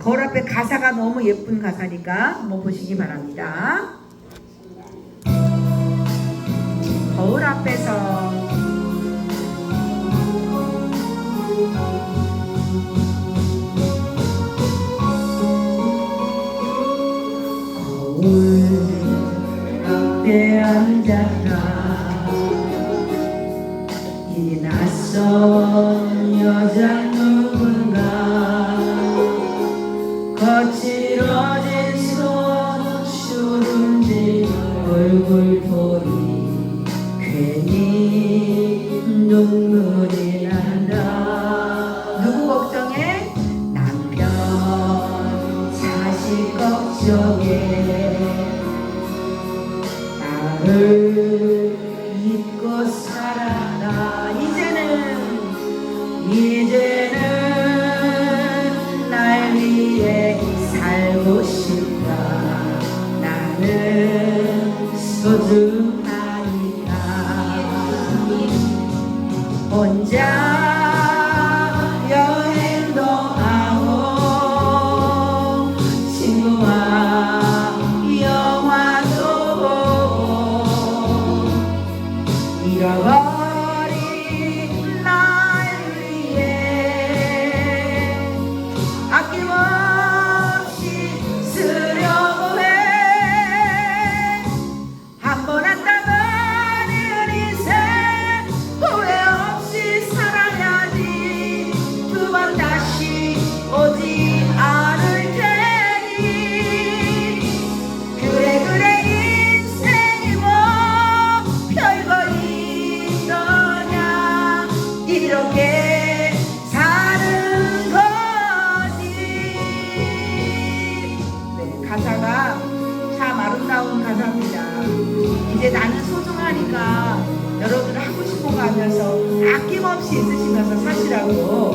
거울 앞에 가사가 너무 예쁜 가사니까 한번 보시기 바랍니다. 거울 앞에서. 거울 앞에 앉아라. 이 낯선 여자 거칠어진 손 주름진 얼굴 보니 괜히 눈물이 난다 누구 걱정해? 남편 자식 걱정에 나를 잊고 살아라 이제는 이제 나는 소중하니까 혼자 여행도 하고 친구와 영화도 보고 가사가 참 아름다운 가사입니다. 이제 나는 소중하니까 여러분 하고 싶은 거 하면서 아낌없이 있으시면서 사시라고